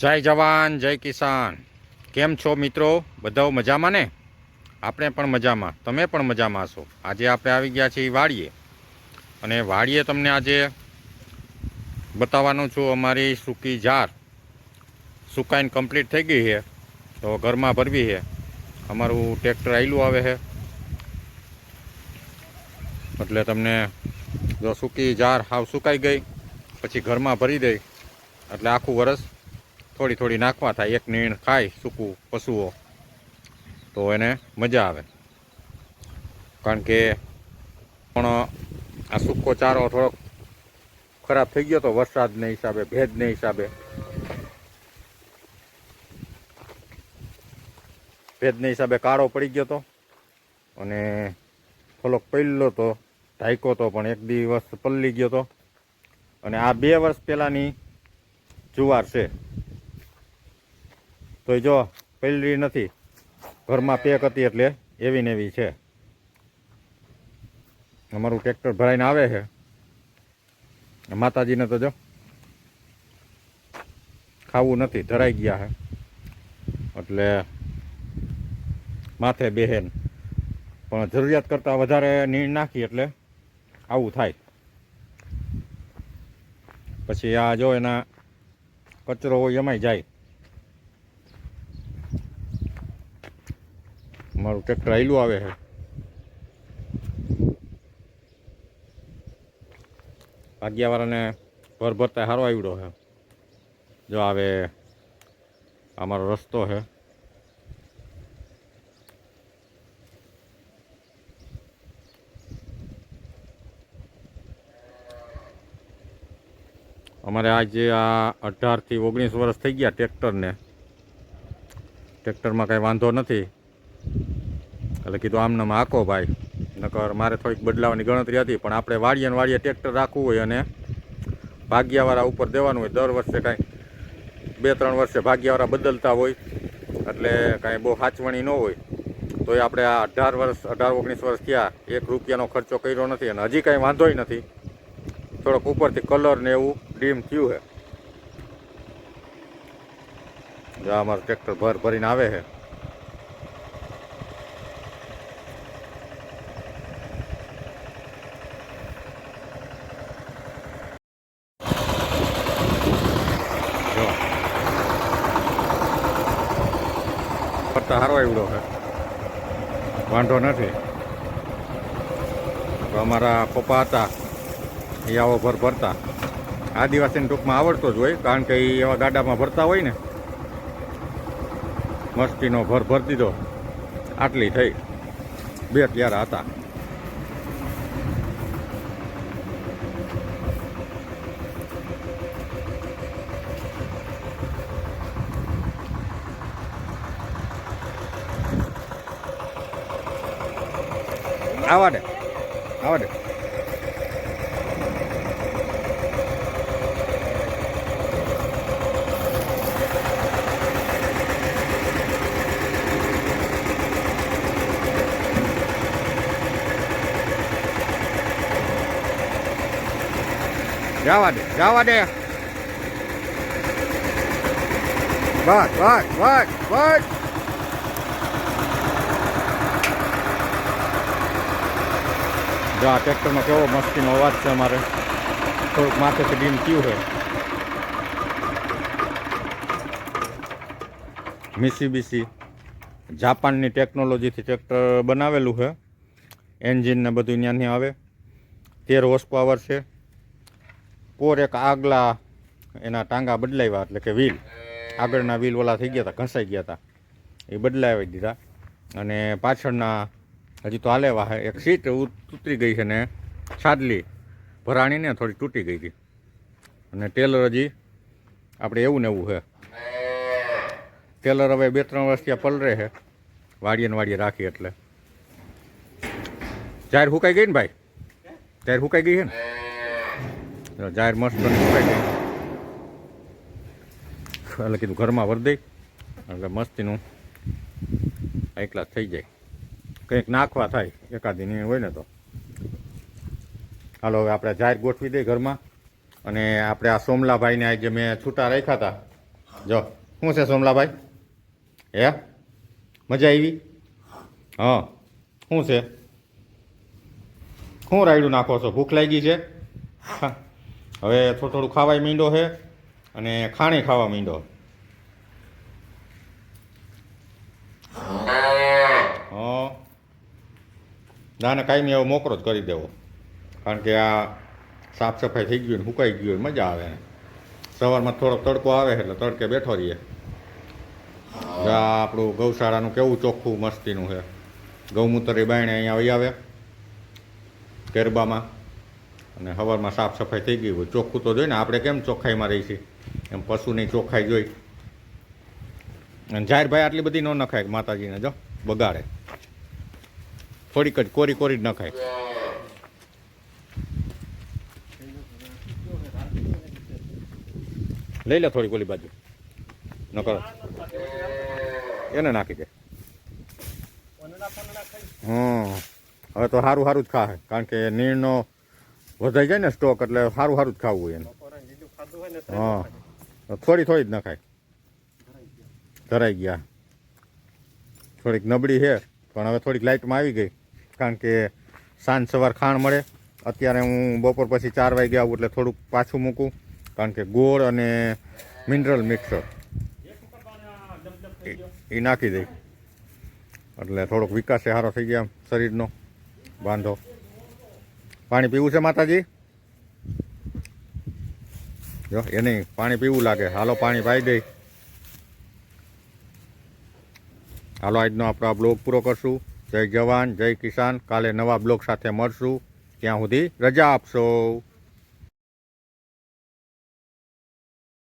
જય જવાન, જય કિસાન. કેમ છો મિત્રો? બધા મજામાં ને? આપણે પણ મજામાં. તમે પણ મજામાં છો આજે આપણે આવી ગયા છીએ વાડીએ. અને વાડીએ તમને આજે બતાવવાનું છું અમારી સૂકી જાર સુકાઈને કમ્પ્લીટ થઈ ગઈ છે. તો ઘરમાં ભરવી છે. અમારું ટ્રેક્ટર આવેલું આવે છે. એટલે તમને જો સૂકી જાર હાવ સુકાઈ ગઈ, પછી ઘરમાં ભરી દઈ. એટલે આખું વરસ થોડી થોડી નાખવા થાય. એક નીણ ખાય સૂકું પશુઓ. તો એને મજા આવે. કારણ કે પણ આ સૂકો ચારો થોડોક ખરાબ થઈ ગયો તો વરસાદને હિસાબે, ભેજને હિસાબે. ભેજને હિસાબે કાળો પડી ગયો તો અને થોડોક પહેલો તો, ઢાંક્યો તો પણ એક દિવસ પલ્લી ગયો તો. અને આ બે વર્ષ પહેલાંની જુવાર છે. તો જો પલરી નથી. ઘરમાં પેક હતી એટલે એવી ને એવી છે. અમારું ટ્રેક્ટર ભરાઈને આવે છે. માતાજીને તો જો, ખાવું નથી, ધરાઈ ગયા છે. એટલે માથે બેહેન. પણ જરૂરિયાત કરતાં વધારે નીણ નાખી એટલે આવું થાય. પછી આ જો એના કચરો હોય, એમાંય જાય. મારું ટ્રેક્ટર આયલું આવે છે. ભાગ્યાવાળાને ભર ભરતા સારો આવડો છે. જો આવે અમારો રસ્તો છે. અમારે આજે આ અઢારથી ઓગણીસ વર્ષ થઈ ગયા ટ્રેક્ટરને. ટ્રેક્ટરમાં કાંઈ વાંધો નથી. એટલે કીધું આમનામ આકો ભાઈ. નકર મારે થોડીક બદલાવાની ગણતરી હતી, પણ આપણે વાડીએ ને વાડીએ ટ્રેક્ટર રાખવું હોય અને ભાગ્યાવાળા ઉપર દેવાનું હોય. દર વર્ષે કાંઈ બે, ત્રણ વર્ષે ભાગ્યાવાળા બદલતા હોય, એટલે કાંઈ બહુ સાચવણી ન હોય. તો એ આપણે આ અઢાર વર્ષ, અઢાર, ઓગણીસ વર્ષ થયા, એક રૂપિયાનો ખર્ચો કર્યો નથી અને હજી કાંઈ વાંધોય નથી. થોડોક ઉપરથી કલર ને એવું ડીમ થયું છે અમારું ટ્રેક્ટર ભર ભરીને આવે છે ફરતા સારો એવડો છે વાંધો નથી. તો અમારા પપ્પા હતા, એ આવો ભર ભરતા. આદિવાસીને ટૂંકમાં આવડતો જ હોય, કારણ કે એ એવા ગાડામાં ભરતા હોય ને. મસ્તીનો ભર ભર દીધો. આટલી થઈ. બે ત્યારે હતા. આવા દે આવા દે. જવા દે જવા દે. બસ બસ બસ બસ. જો આ ટ્રેક્ટરનો કેવો મસ્તીનો અવાજ છે અમારે. થોડુંક માથેથી ડીમ થયું છે. મિસીબીસી જાપાનની ટેકનોલોજીથી ટ્રેક્ટર બનાવેલું છે. એન્જિન ને બધું ત્યાંથી આવે. તેર હોર્સ પાવર છે. પોર એક આગલા એના ટાંગા બદલાવ્યા, એટલે કે વ્હીલ આગળના વ્હીલ ઓલા થઈ ગયા હતા, ઘસાઈ ગયા હતા. એ બદલાવી દીધા. અને પાછળના હજી તો હાલે વાહે. એક સીટ ઉતરી ગઈ છે ને છાદલી ભરાણીને થોડી તૂટી ગઈ હતી. અને ટેલર હજી, આપણે એવું ને એવું છે. ટેલર હવે બે ત્રણ વર્ષ ત્યાં પલરે છે. વાડીએ ને વાડીએ રાખી એટલે. જાહેર હુકાઈ ગઈ ને ભાઈ? જાહેર હુકાઈ ગઈ છે ને? જાહેર મસ્ત બની ગઈ. એટલે કીધું ઘરમાં ભરી એટલે મસ્તીનું એકલા થઈ જાય. કંઈક નાખવા થાય એકાદી ની હોય ને તો. હાલો હવે આપણે જાહેર ગોઠવી દઈએ ઘરમાં. અને આપણે આ સોમલાભાઈને આજે મેં છૂટા રાખ્યા હતા. જો શું છે સોમલાભાઈ? હે? મજા આવી? હા. શું છે? શું રાયડું નાખો છો? ભૂખ લાગી છે? હવે થોડું થોડું ખાવાય મીંડો છે અને ખાણી ખાવા મીંડો. હા. નાને કાંઈ એવો મોકરો જ કરી દેવો. કારણ કે આ સાફ સફાઈ થઈ ગયું ને સુકાઈ ગયું મજા આવે ને સવારમાં થોડોક તડકો આવે એટલે તડકે બેઠો રહીએ. આપણું ગૌશાળાનું કેવું ચોખ્ખું મસ્તીનું છે. ગૌમૂત્ર એ બાયણે અહીંયા આવી આવે, ગરબામાં. અને હવારમાં સાફ સફાઈ થઈ ગઈ હોય, ચોખ્ખું તો જોઈએ ને આપણે કેમ ચોખ્ખાઈમાં રહી એમ પશુની ચોખ્ખાઈ જોઈ. અને જાહેર ભાઈ આટલી બધી ન નખાય માતાજીને, જો, બગાડે. થોડીક જ કોરી કોરી જ નખાય. લઈ લે થોડીક ઓલી બાજુ. ન કરો એને નાખી દે. હવે તો સારું સારું જ ખાશે કારણ કે નીરનો વધાઈ જાય ને સ્ટોક, એટલે સારું સારું જ ખાવું હોય એને. હા. થોડી થોડી જ નખાય. ધરાઈ ગયા. થોડીક નબળી છે, પણ હવે થોડીક લાઇટમાં આવી ગઈ. કારણ કે સાંજ સવાર ખાણ મળે. અત્યારે હું બપોર પછી ચાર વાગે આવું એટલે થોડુંક પાછું મૂકું. કારણ કે ગોળ અને મિનરલ મિક્સર. એ નાખી દઈ. એટલે થોડોક વિકાસ સારો થઈ ગયા શરીરનો બાંધો પાણી પીવું છે માતાજી? જો, એ નહીં, પાણી પીવું લાગે. હાલો, પાણી પાઈ દઈ. હાલો, આજનો આપણો આ બ્લોગ પૂરો કરશું. જય જવાન જય કિસાન. કાલે નવા બ્લોગ સાથે મળશું. ત્યાં સુધી રજા આપશો.